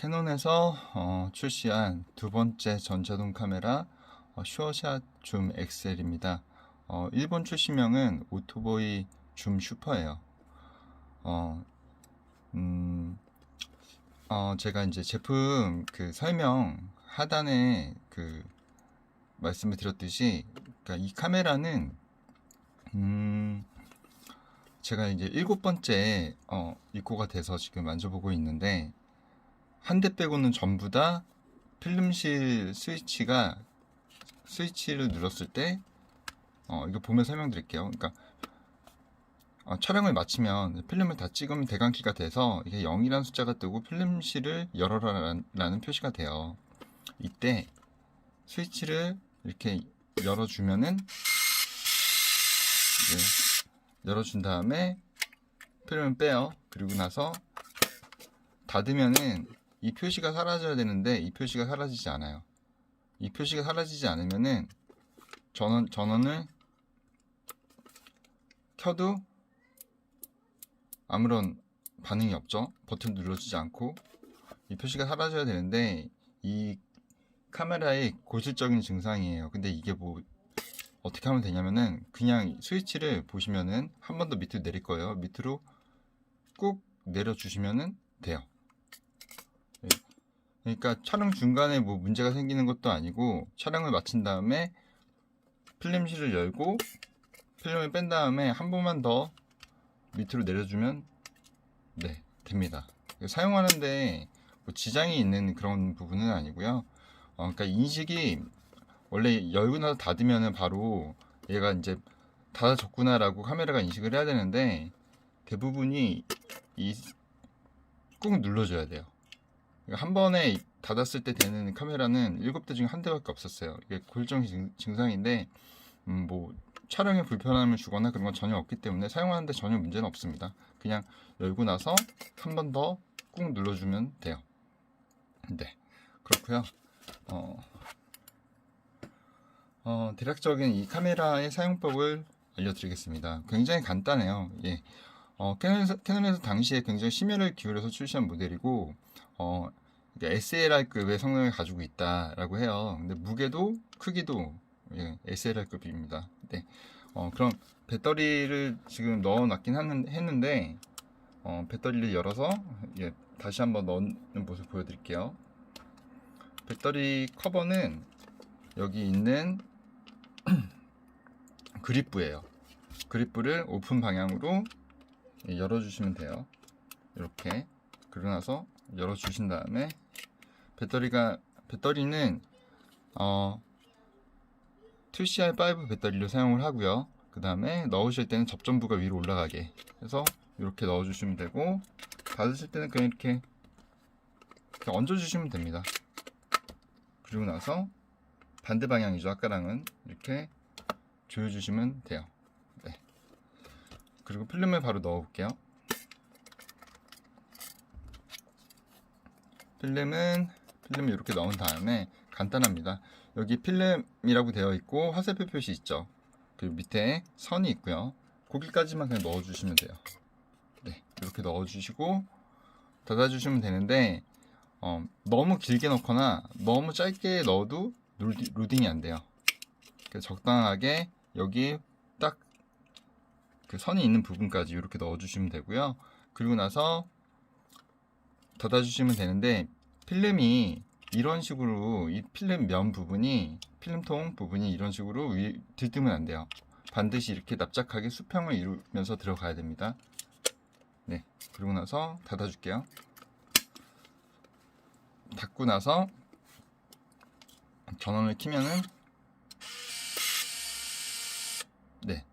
캐논에서 어, 출시한 두 번째 전자동 카메라 어, 슈어샷 줌 XL입니다. 어, 일본 출시명은 오토보이 줌 슈퍼예요. 어, 음, 어, 제가 이제 제품 그 설명 하단에 그 말씀을 드렸듯이, 그러니까 이 카메라는 음, 제가 이제 일곱 번째 어, 입고가 돼서 지금 만져보고 있는데 한 대 빼고는 전부 다 필름실 스위치가 스위치를 눌렀을 때 어, 이거 보면 설명드릴게요. 그러니까 어, 촬영을 마치면 필름을 다 찍으면 대강키가 돼서 이게 0이라는 숫자가 뜨고 필름실을 열어라라는 표시가 돼요. 이때 스위치를 이렇게 열어주면은 네, 열어준 다음에 필름을 빼요. 그리고 나서 닫으면은 이 표시가 사라져야 되는데 이 표시가 사라지지 않아요. 이 표시가 사라지지 않으면은 전원 전원을 켜도 아무런 반응이 없죠. 버튼 눌러주지 않고 이 표시가 사라져야 되는데 이 카메라의 고질적인 증상이에요. 근데 이게 뭐 어떻게 하면 되냐면은 그냥 스위치를 보시면은 한 번 더 밑으로 내릴 거예요. 밑으로 꾹 내려주시면은 돼요. 예. 그러니까 촬영 중간에 뭐 문제가 생기는 것도 아니고 촬영을 마친 다음에 필름실을 열고 필름을 뺀 다음에 한 번만 더 밑으로 내려주면 네 됩니다. 사용하는데 뭐 지장이 있는 그런 부분은 아니고요. 어, 그러니까 인식이 원래 열고 나서 닫으면은 바로 얘가 이제 닫아졌구나라고 카메라가 인식을 해야 되는데 대부분이 이 꾹 눌러줘야 돼요. 그러니까 한 번에 닫았을 때 되는 카메라는 7대 중에 한 대밖에 없었어요. 이게 골정 증- 증상인데 음, 뭐 촬영에 불편함을 주거나 그런 건 전혀 없기 때문에 사용하는데 전혀 문제는 없습니다. 그냥 열고 나서 한 번 더 꾹 눌러주면 돼요. 네, 그렇고요. 어, 어, 대략적인 이 카메라의 사용법을 알려드리겠습니다. 굉장히 간단해요. 예. 어, 캐논에서, 캐논에서 당시에 굉장히 심혈을 기울여서 출시한 모델이고, 어, SLR급의 성능을 가지고 있다라고 해요. 근데 무게도 크기도 예, SLR급입니다. 네. 어, 그럼 배터리를 지금 넣어놨긴 하는- 했는데, 어, 배터리를 열어서 예, 다시 한번 넣는 모습 보여드릴게요. 배터리 커버는 여기 있는 그립부예요. 그립부를 오픈 방향으로 예, 열어주시면 돼요. 이렇게 그러고 나서 열어주신 다음에 배터리가 배터리는 어 2CR5 배터리로 사용을 하고요. 그 다음에 넣으실 때는 접전부가 위로 올라가게 해서 이렇게 넣어주시면 되고 닫으실 때는 그냥 이렇게, 이렇게 얹어주시면 됩니다. 그리고 나서 반대 방향이죠. 아까랑은 이렇게 조여주시면 돼요. 네. 그리고 필름을 바로 넣어볼게요. 필름은 필름을 이렇게 넣은 다음에 간단합니다. 여기 필름이라고 되어 있고 화살표 표시 있죠. 그리고 밑에 선이 있고요. 거기까지만 그냥 넣어주시면 돼요. 네, 이렇게 넣어주시고 닫아주시면 되는데 어, 너무 길게 넣거나 너무 짧게 넣어도 로딩이 안 돼요. 적당하게 여기 딱 그 선이 있는 부분까지 이렇게 넣어주시면 되고요. 그리고 나서 닫아주시면 되는데 필름이 이런 식으로 이 필름 면 부분이 필름통 부분이 이런 식으로 위, 들뜨면 안 돼요. 반드시 이렇게 납작하게 수평을 이루면서 들어가야 됩니다. 네, 그리고 나서 닫아줄게요. 닫고 나서 전원을 키면은 네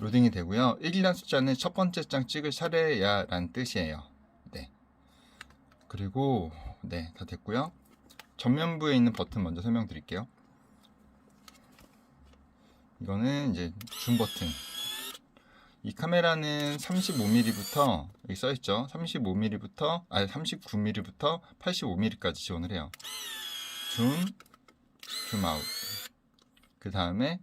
로딩이 되고요. 1이라는 숫자는 첫 번째 장 찍을 차례야 라는 뜻이에요. 네 그리고 네 다 됐고요. 전면부에 있는 버튼 먼저 설명드릴게요. 이거는 이제 줌 버튼. 이 카메라는 35mm부터 여기 써 있죠. 35mm부터 아니 39mm부터 85mm까지 지원을 해요. 줌, 줌 아웃. 그 다음에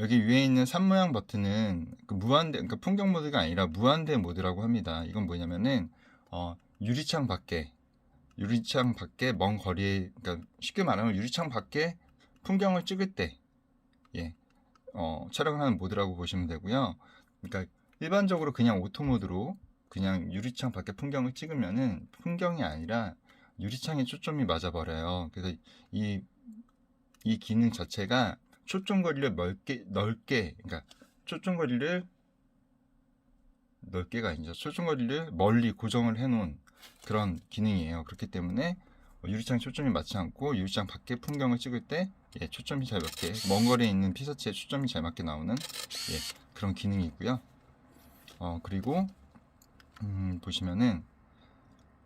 여기 위에 있는 산 모양 버튼은 그 무한대, 그러니까 풍경 모드가 아니라 무한대 모드라고 합니다. 이건 뭐냐면은 어, 유리창 밖에 유리창 밖에 먼 거리에 그러니까 쉽게 말하면 유리창 밖에 풍경을 찍을 때 예. 어, 촬영을 하는 모드라고 보시면 되고요. 그러니까 일반적으로 그냥 오토 모드로 그냥 유리창 밖에 풍경을 찍으면은 풍경이 아니라 유리창에 초점이 맞아버려요. 그래서 이, 이 기능 자체가 초점 거리를 넓게, 넓게, 그러니까 초점 거리를 넓게가 아니죠. 초점 거리를 멀리 고정을 해놓은 그런 기능이에요. 그렇기 때문에 유리창 초점이 맞지 않고 유리창 밖에 풍경을 찍을 때 예, 초점이 잘 맞게 먼 거리에 있는 피사체에 초점이 잘 맞게 나오는 예, 그런 기능이고요. 어, 그리고 음, 보시면은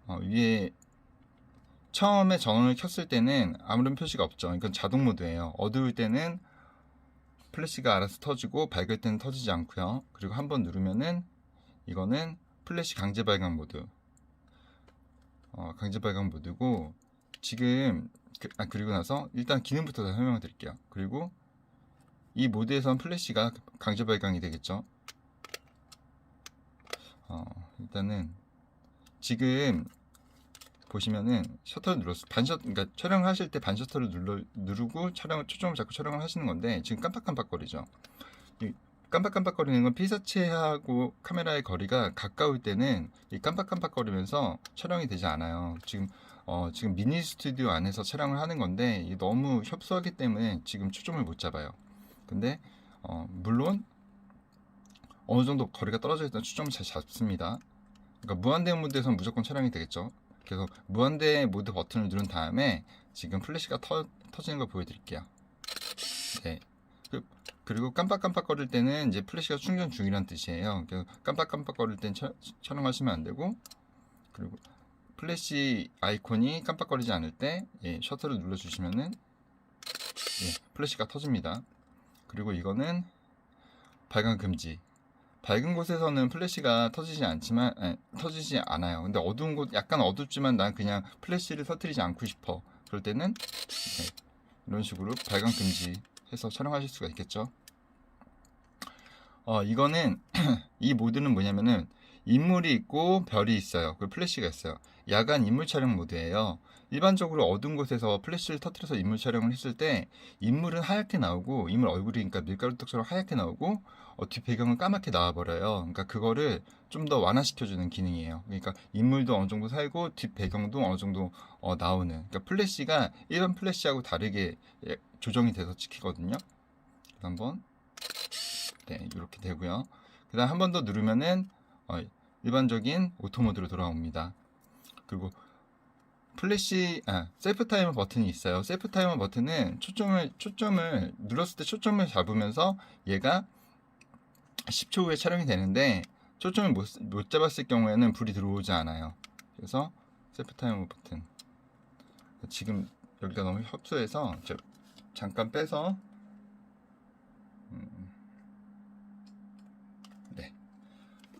어, 위에 처음에 전원을 켰을 때는 아무런 표시가 없죠. 이건 자동 모드예요. 어두울 때는 플래시가 알아서 터지고 밝을 때는 터지지 않고요. 그리고 한번 누르면은 이거는 플래시 강제 발광 모드. 어, 강제 발광 모드고 지금 그, 아, 그리고 나서 일단 기능부터 다 설명을 드릴게요. 그리고 이 모드에선 플래시가 강제 발광이 되겠죠. 어, 일단은 지금 보시면은 셔터를 눌렀어 반셔 그러니까 촬영을 하실 때 반셔터를 눌러 누르고 촬영 초점을 잡고 촬영을 하시는 건데 지금 깜빡깜빡거리죠. 이 깜빡깜빡거리는 건 피사체하고 카메라의 거리가 가까울 때는 이 깜빡깜빡거리면서 촬영이 되지 않아요. 지금 어, 지금 미니 스튜디오 안에서 촬영을 하는 건데 너무 협소하기 때문에 지금 초점을 못 잡아요. 근데 어, 물론 어느 정도 거리가 떨어져 있던 초점을 잘 잡습니다. 그러니까 무한대 모드에서는 무조건 촬영이 되겠죠. 그래서 무한대 모드 버튼을 누른 다음에 지금 플래시가 터, 터지는 걸 보여드릴게요. 네. 그, 그리고 깜빡깜빡거릴 때는 이제 플래시가 충전 중이란 뜻이에요. 그래서 깜빡깜빡거릴 땐 촬- 촬영하시면 안 되고 그리고 플래시 아이콘이 깜빡거리지 않을 때 예, 셔터를 눌러주시면은 예, 플래시가 터집니다. 그리고 이거는 발광 금지. 밝은 곳에서는 플래시가 터지지 않지만 에, 터지지 않아요. 근데 어두운 곳 약간 어둡지만 난 그냥 플래시를 터뜨리지 않고 싶어. 그럴 때는 네, 이런 식으로 발광 금지 해서 촬영하실 수가 있겠죠. 어 이거는 이 모드는 뭐냐면은 인물이 있고 별이 있어요. 그 플래시가 있어요. 야간 인물 촬영 모드예요. 일반적으로 어두운 곳에서 플래시를 터뜨려서 인물 촬영을 했을 때 인물은 하얗게 나오고 인물 얼굴이 그러니까 밀가루 떡처럼 하얗게 나오고 어, 뒷 배경은 까맣게 나와버려요. 그러니까 그거를 좀 더 완화시켜주는 기능이에요. 그러니까 인물도 어느 정도 살고 뒷 배경도 어느 정도 어, 나오는. 그러니까 플래시가 일반 플래시하고 다르게 예, 조정이 돼서 찍히거든요. 한번 네 이렇게 되고요. 그다음 한 번 더 누르면은 어, 일반적인 오토 모드로 돌아옵니다. 그리고 플래시 아 셀프 타이머 버튼이 있어요. 셀프 타이머 버튼은 초점을 초점을 눌렀을 때 초점을 잡으면서 얘가 10초 후에 촬영이 되는데 초점을 못, 못 잡았을 경우에는 불이 들어오지 않아요. 그래서 셀프 타이머 버튼 지금 여기가 너무 협소해서 저 잠깐 빼서 음, 네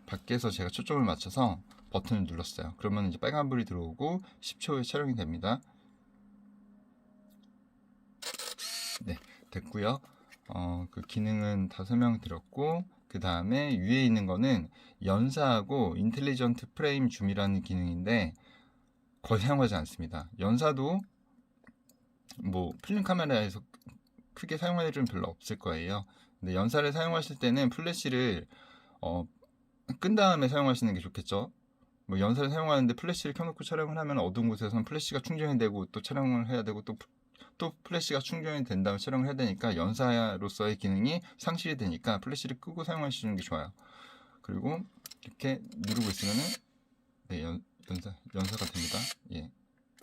밖에서 제가 초점을 맞춰서 버튼을 눌렀어요. 그러면 이제 빨간불이 들어오고 10초 후에 촬영이 됩니다. 네, 됐고요. 어, 그 기능은 다 설명드렸고 그 다음에 위에 있는 거는 연사하고 인텔리전트 프레임 줌이라는 기능인데 거의 사용하지 않습니다. 연사도 뭐 필름 카메라에서 크게 사용할 일은 별로 없을 거예요. 근데 연사를 사용하실 때는 플래시를 어, 끈 다음에 사용하시는 게 좋겠죠. 뭐 연사를 사용하는데 플래시를 켜놓고 촬영을 하면 어두운 곳에서는 플래시가 충전이 되고 또 촬영을 해야 되고 또, 또 플래시가 충전이 된 다음에 촬영을 해야 되니까 연사로서의 기능이 상실이 되니까 플래시를 끄고 사용하시는 게 좋아요. 그리고 이렇게 누르고 있으면은 네, 연, 연사, 연사가 됩니다. 예.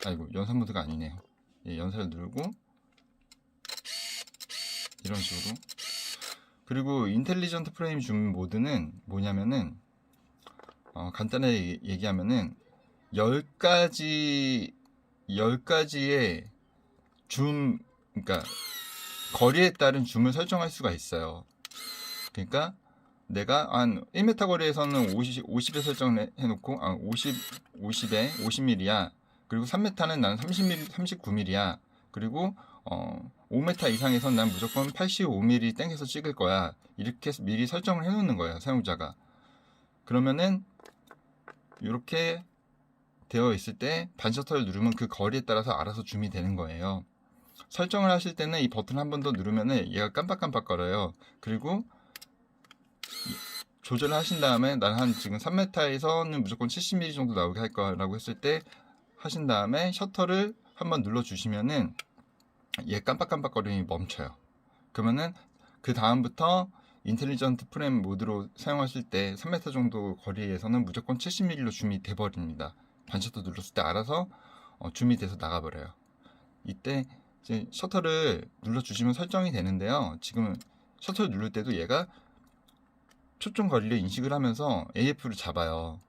아이고, 연사 모드가 아니네요. 예, 연사를 누르고 이런 식으로 그리고 인텔리전트 프레임 줌 모드는 뭐냐면은 어, 간단하게 얘기하면은 10가지 10가지의 줌 그러니까 거리에 따른 줌을 설정할 수가 있어요. 그러니까 내가 한 1m 거리에서는 50, 50에 설정을 해 놓고 아, 50 50에 50mm야. 그리고 3m는 나는 30mm 39mm야. 그리고 어 5m 이상에선 난 무조건 85mm 땡겨서 찍을 거야. 이렇게 미리 설정을 해 놓는 거예요, 사용자가. 그러면은 이렇게 되어 있을 때 반셔터를 누르면 그 거리에 따라서 알아서 줌이 되는 거예요. 설정을 하실 때는 이 버튼 한 번 더 누르면은 얘가 깜빡깜빡 거려요. 그리고 이- 조절을 하신 다음에 난 한 지금 3m에서는 무조건 70mm 정도 나오게 할 거라고 했을 때 하신 다음에 셔터를 한번 눌러 주시면은 얘 깜빡깜빡거림이 멈춰요. 그러면은 그 다음부터 인텔리전트 프레임 모드로 사용하실 때 3m 정도 거리에서는 무조건 70mm로 줌이 돼버립니다. 반셔터 눌렀을 때 알아서 어, 줌이 돼서 나가버려요. 이때 이제 셔터를 눌러주시면 설정이 되는데요. 지금 셔터를 누를 때도 얘가 초점 거리를 인식을 하면서 AF를 잡아요.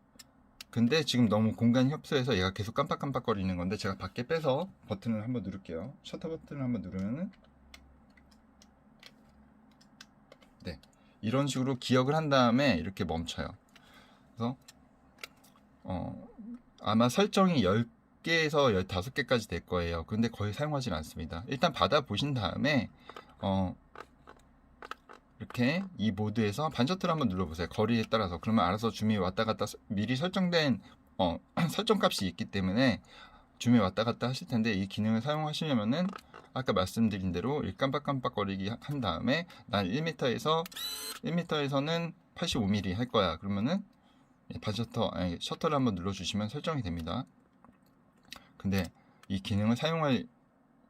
근데 지금 너무 공간이 협소해서 얘가 계속 깜빡깜빡거리는 건데 제가 밖에 빼서 버튼을 한번 누를게요. 셔터 버튼을 한번 누르면은 네 이런 식으로 기억을 한 다음에 이렇게 멈춰요. 그래서 어 아마 설정이 10개에서 15개까지 될 거예요. 근데 거의 사용하진 않습니다. 일단 받아 보신 다음에 어 이렇게 이 모드에서 반셔틀 한번 눌러보세요. 거리에 따라서 그러면 알아서 줌이 왔다 갔다 서- 미리 설정된 어, 설정 값이 있기 때문에 줌이 왔다 갔다 하실 텐데 이 기능을 사용하시려면은 아까 말씀드린 대로 이 깜빡깜빡거리기 한 다음에 난 1m에서 1m에서는 85mm 할 거야. 그러면은 이 반셔터 아니 셔터를 한번 눌러주시면 설정이 됩니다. 근데 이 기능을 사용할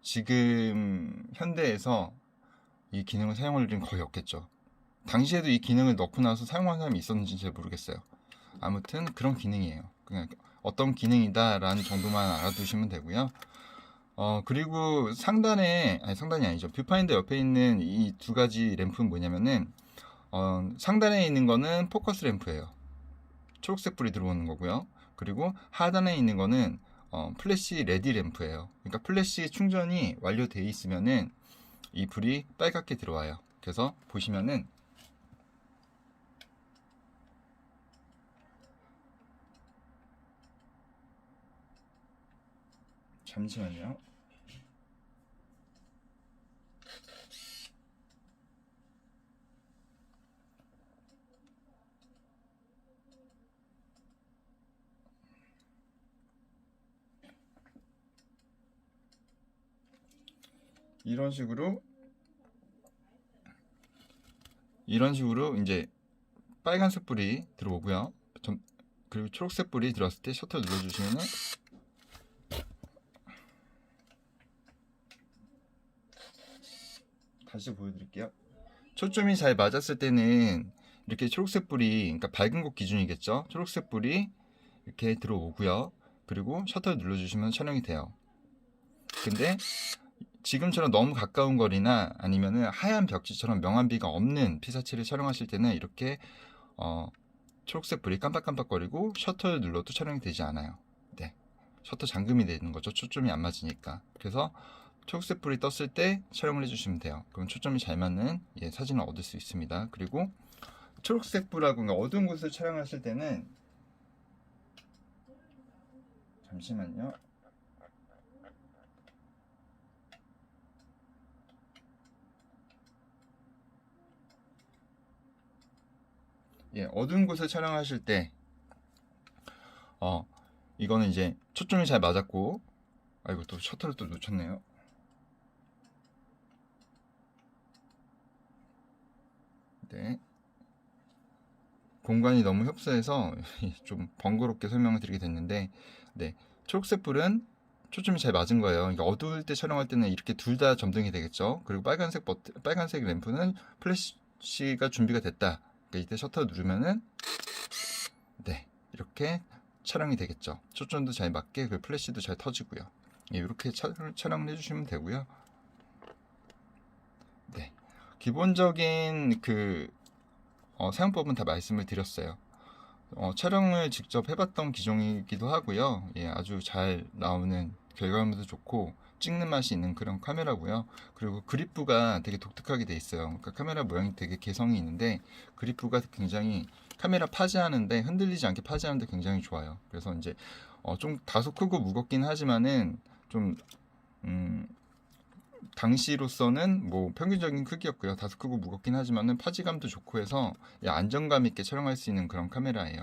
지금 현대에서 이 기능을 사용할 일은 거의 없겠죠. 당시에도 이 기능을 넣고 나서 사용하는 사람이 있었는지 잘 모르겠어요. 아무튼 그런 기능이에요. 그냥 어떤 기능이다라는 정도만 알아두시면 되고요. 어 그리고 상단에 아니 상단이 아니죠. 뷰파인더 옆에 있는 이 두 가지 램프는 뭐냐면은 어 상단에 있는 거는 포커스 램프예요. 초록색 불이 들어오는 거고요. 그리고 하단에 있는 거는 어, 플래시 레디 램프예요. 그러니까 플래시 충전이 완료되어 있으면은 이 불이 빨갛게 들어와요. 그래서 보시면은 잠시만요. 이런 식으로 이런 식으로 이제 빨간색 불이 들어오고요. 좀- 그리고 초록색 불이 들어왔을 때 셔터 눌러주시면은 다시 보여드릴게요. 초점이 잘 맞았을 때는 이렇게 초록색 불이 그러니까 밝은 곳 기준이겠죠. 초록색 불이 이렇게 들어오고요. 그리고 셔터를 눌러주시면 촬영이 돼요. 근데 지금처럼 너무 가까운 거리나 아니면은 하얀 벽지처럼 명암비가 없는 피사체를 촬영하실 때는 이렇게 어, 초록색 불이 깜빡깜빡거리고 셔터를 눌러도 촬영이 되지 않아요. 네. 셔터 잠금이 되는 거죠. 초점이 안 맞으니까. 그래서 초록색 불이 떴을 때 촬영을 해주시면 돼요. 그럼 초점이 잘 맞는 예, 사진을 얻을 수 있습니다. 그리고 초록색 불하고 그러니까 어두운 곳을 촬영하실 때는 잠시만요. 예, 어두운 곳을 촬영하실 때, 어, 이거는 이제 초점이 잘 맞았고, 아이고, 또 셔터를 또 놓쳤네요. 네. 공간이 너무 협소해서 좀 번거롭게 설명을 드리게 됐는데, 네. 초록색 불은 초점이 잘 맞은 거예요. 그러니까 어두울 때 촬영할 때는 이렇게 둘 다 점등이 되겠죠. 그리고 빨간색 버튼, 빨간색 램프는 플래시가 준비가 됐다. 그러니까 이때 셔터 누르면은 네 이렇게 촬영이 되겠죠. 초점도 잘 맞게 그 플래시도 잘 터지고요. 예, 이렇게 촬- 촬영을 해주시면 되고요. 네 기본적인 그 어, 사용법은 다 말씀을 드렸어요. 어, 촬영을 직접 해봤던 기종이기도 하고요. 예, 아주 잘 나오는 결과물도 좋고 찍는 맛이 있는 그런 카메라고요. 그리고 그립부가 되게 독특하게 돼 있어요. 그러니까 카메라 모양이 되게 개성이 있는데 그립부가 굉장히 카메라 파지하는데 흔들리지 않게 파지하는데 굉장히 좋아요. 그래서 이제 어, 좀 다소 크고 무겁긴 하지만은 좀 음, 당시로서는 뭐 평균적인 크기였고요. 다소 크고 무겁긴 하지만은 파지감도 좋고 해서 예, 안정감 있게 촬영할 수 있는 그런 카메라예요.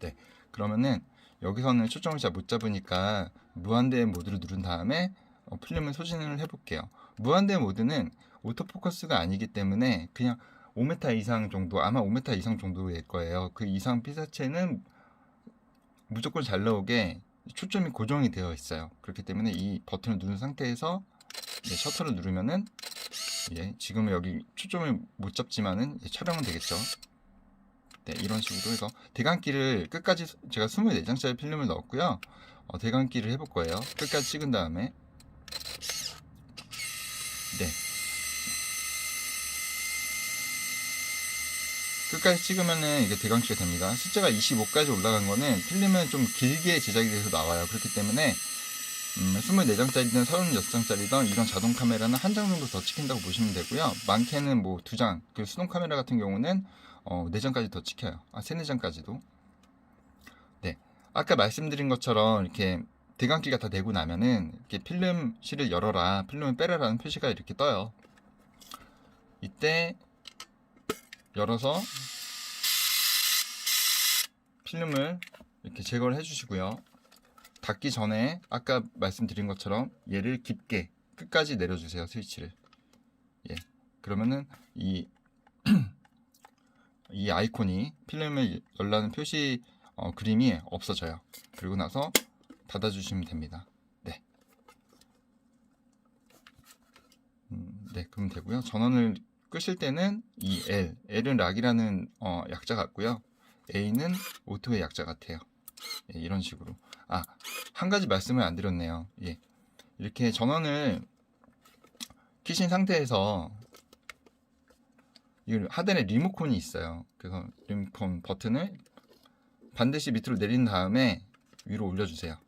네, 그러면은 여기서는 초점을 잘 못 잡으니까 무한대 모드를 누른 다음에 어, 필름을 소진을 해볼게요. 무한대 모드는 오토포커스가 아니기 때문에 그냥 5m 이상 정도 아마 5m 이상 정도일 거예요. 그 이상 피사체는 무조건 잘 나오게 초점이 고정이 되어 있어요. 그렇기 때문에 이 버튼을 누른 상태에서 예, 셔터를 누르면은 예, 지금은 여기 초점을 못 잡지만은 예, 촬영은 되겠죠. 네, 이런 식으로 해서 대강기를 끝까지 제가 24장짜리 필름을 넣었고요. 어, 대강기를 해볼 거예요. 끝까지 찍은 다음에 네. 끝까지 찍으면은 이게 대강기가 됩니다. 숫자가 25까지 올라간 거는 필름은 좀 길게 제작이 돼서 나와요. 그렇기 때문에 음, 24장짜리든 36장짜리든 이런 자동 카메라는 한 장 정도 더 찍힌다고 보시면 되고요. 많게는 뭐 두 장, 그리고 수동 카메라 같은 경우는 어, 4장까지 더 찍혀요. 아, 3, 4장까지도. 네. 아까 말씀드린 것처럼 이렇게 대강기가 다 되고 나면은 이렇게 필름 실을 열어라, 필름을 빼라라는 표시가 이렇게 떠요. 이때 열어서 필름을 이렇게 제거를 해주시고요. 닫기 전에 아까 말씀드린 것처럼 얘를 깊게 끝까지 내려주세요 스위치를. 예. 그러면은 이 이 아이콘이 필름을 열라는 표시 어, 그림이 없어져요. 그리고 나서 닫아주시면 됩니다. 네. 음, 네, 그럼 되고요. 전원을 끄실 때는 이 L, L은 락이라는 어, 약자 같고요. A는 오토의 약자 같아요. 예, 이런 식으로. 아, 한 가지 말씀을 안 드렸네요. 예. 이렇게 전원을 키신 상태에서 이 하단에 리모컨이 있어요. 그래서 리모컨 버튼을 반드시 밑으로 내린 다음에 위로 올려주세요.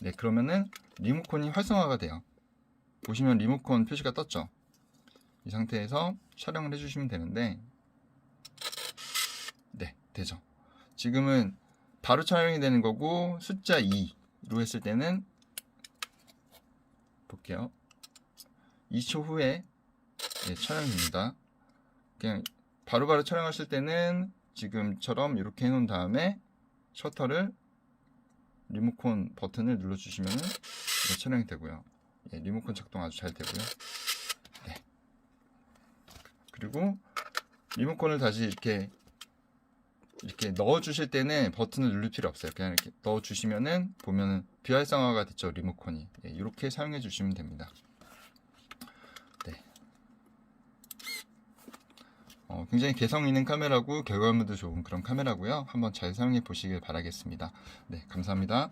네, 그러면은 리모컨이 활성화가 돼요. 보시면 리모컨 표시가 떴죠. 이 상태에서 촬영을 해주시면 되는데, 네, 되죠. 지금은 바로 촬영이 되는 거고 숫자 2로 했을 때는 볼게요. 2초 후에 네, 촬영됩니다. 그냥 바로 바로 촬영하실 때는 지금처럼 이렇게 해놓은 다음에 셔터를 리모컨 버튼을 눌러주시면 네, 촬영이 되고요. 예, 리모컨 작동 아주 잘 되고요. 네. 그리고 리모컨을 다시 이렇게 이렇게 넣어 주실 때는 버튼을 누를 필요 없어요. 그냥 이렇게 넣어 주시면은 보면은 비활성화가 됐죠 리모컨이. 예, 이렇게 사용해 주시면 됩니다. 어, 굉장히 개성 있는 카메라고 결과물도 좋은 그런 카메라고요. 한번 잘 사용해 보시길 바라겠습니다. 네, 감사합니다.